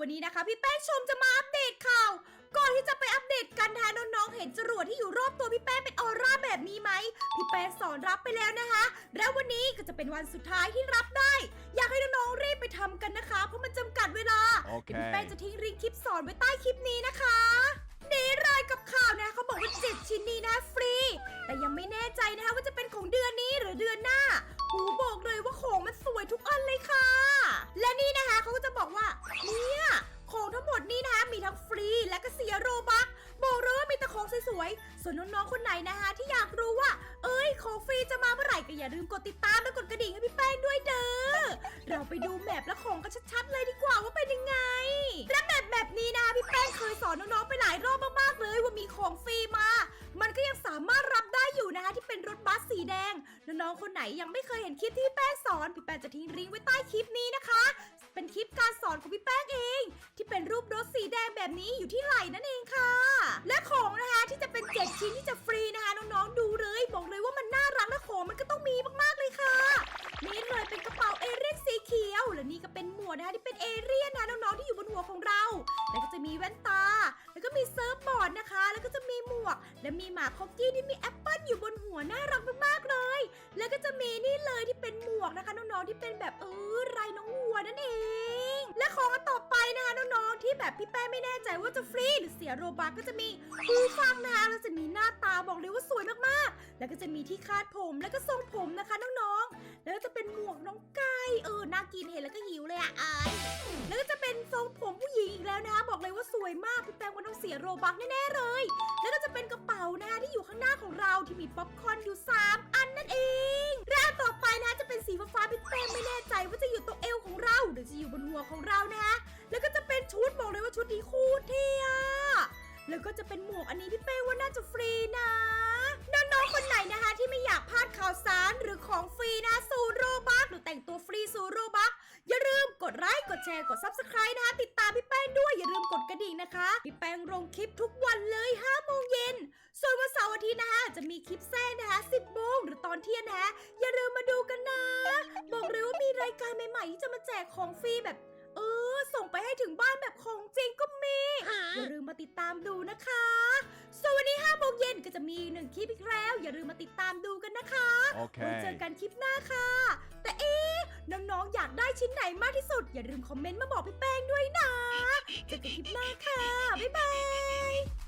วันนี้นะคะ พี่แป้งชมจะมาอัปเดตข่าว ก่อนที่จะไปอัปเดตกันนะคะน้องๆเห็นจรวดที่อยู่รอบตัวพี่แป้งเป็นออร่าแบบนี้ไหมพี่แป้งสอนรับไปแล้วนะคะ แล้ววันนี้ก็จะเป็นวันสุดท้ายที่รับได้ อยากให้น้องๆรีบไปทำกันนะคะ เพราะมันจำกัดเวลาโอเคเดี๋ยวพี่แป้งจะทิ้งลิงก์คลิปสอนไว้ใต้คลิปนี้นะคะนี่เลยกับข่าวนะเขาบอกว่า7ชิ้นนี้นะฟรี ส่วนน้องๆคนไหนนะคะ ที่อยากรู้ว่า เอ้ยของฟรีจะมาเมื่อไหร่ก็อย่าลืมกดติดตามและกดกระดิ่งให้พี่แป้งด้วยเด้อเราไปดูแมปและของกันชัดๆเลยดีกว่าว่าเป็นยังไง และแมปแบบนี้นะพี่แป้งเคยสอนน้องๆไปหลายรอบมากๆเลยว่ามีของฟรีมา มันก็ยังสามารถรับได้อยู่นะคะที่เป็นรถบัสสีแดงน้องๆคนไหนยังไม่เคยเห็นคลิปที่พี่แป้งสอนพี่แป้งจะทิ้งลิงก์ไว้ใต้คลิปนี้นะคะ เป็นคลิปการสอนของพี่แป้งเอง ที่เป็นรูปรถสีแดงแบบนี้อยู่ที่ไหล่นั่นเองค่ะ และของนะคะที่จะเป็น 7 ชิ้นที่จะฟรีนะคะน้องๆดูเลย บอกเลยว่ามันน่ารักและของมันก็ต้องมีมากๆเลยค่ะนี่เลยเป็นกระเป๋าเอเรียนสีเขียว และนี่ก็เป็นหมวกนะคะที่เป็นเอเรียนนะน้องๆที่อยู่บนหัวของเรา แล้วก็จะมีแว่นตา แล้วก็มีเซิร์ฟบอร์ดนะคะ แล้วก็จะมีหมวก และมีหมาคอกกี้ที่มีแอปเปิลอยู่บนหัวน่ารักมากๆเลย แล้วก็จะมีนี่เลยที่เป็นหมวกนะคะน้องๆที่เป็นแบบเออลายน้องวัวนั่นเอง และของต่อ ที่แบบพี่แป้ไม่แน่ใจว่าจะฟรีหรือเสียโรบัคก็จะมีหูฟังนะคะแล้วจะมีหน้าตาบอกเลยว่าสวยมากๆ แล้วก็จะมีที่คาดผมแล้วก็ทรงผมนะคะน้องๆ แล้วก็จะเป็นหมวกน้องไก่เออน่ากินเห็นแล้วก็หิวเลยอะอายแล้วก็จะเป็นทรงผมผู้หญิงอีกแล้วนะคะบอกเลยว่าสวยมากพี่แป้งว่าต้องเสียโรบัคแน่ๆเลย แล้วก็จะเป็นกระเป๋านะคะที่อยู่ข้างหน้าของเราที่มีป๊อปคอร์นอยู่3 แล้วก็จะเป็นหมวกอันนี้พี่เป้ว่าน่าจะฟรีนะน้องๆคนไหนนะคะที่ไม่อยากพลาดข่าวสารหรือของฟรีนะสู่โรบัคหรือแต่งตัวฟรีสู่โรบัคอย่าลืมกดไลค์กดแชร์กด Subscribe นะคะ ติดตามพี่แป้งด้วยอย่าลืมกดกระดิ่งนะคะ พี่แป้งลงคลิปทุกวันเลย5โมงเย็นส่วนวันเสาร์อาทิตย์นะคะจะมีคลิปแท้นะคะ10โมงหรือตอนเที่ยงนะคะอย่าลืมมาดูกันนะ บอกเลยว่ามีรายการใหม่ๆที่จะมาแจกของฟรีแบบ เออ ส่งไปให้ถึงบ้านแบบของจริงก็มี อย่าลืมมาติดตามดูนะคะ ส่วนวันนี้5โมงเย็นก็จะมีอีกหนึ่งคลิปอีกแล้ว อย่าลืมมาติดตามดูกันนะคะโอเคไว้เจอกันคลิปหน้าค่ะ แต่เอ๊ะน้องๆอยากได้ชิ้นไหนมากที่สุด อย่าลืมคอมเมนต์มาบอกพี่แป้งด้วยนะเจอกันคลิปหน้าค่ะบ๊ายบาย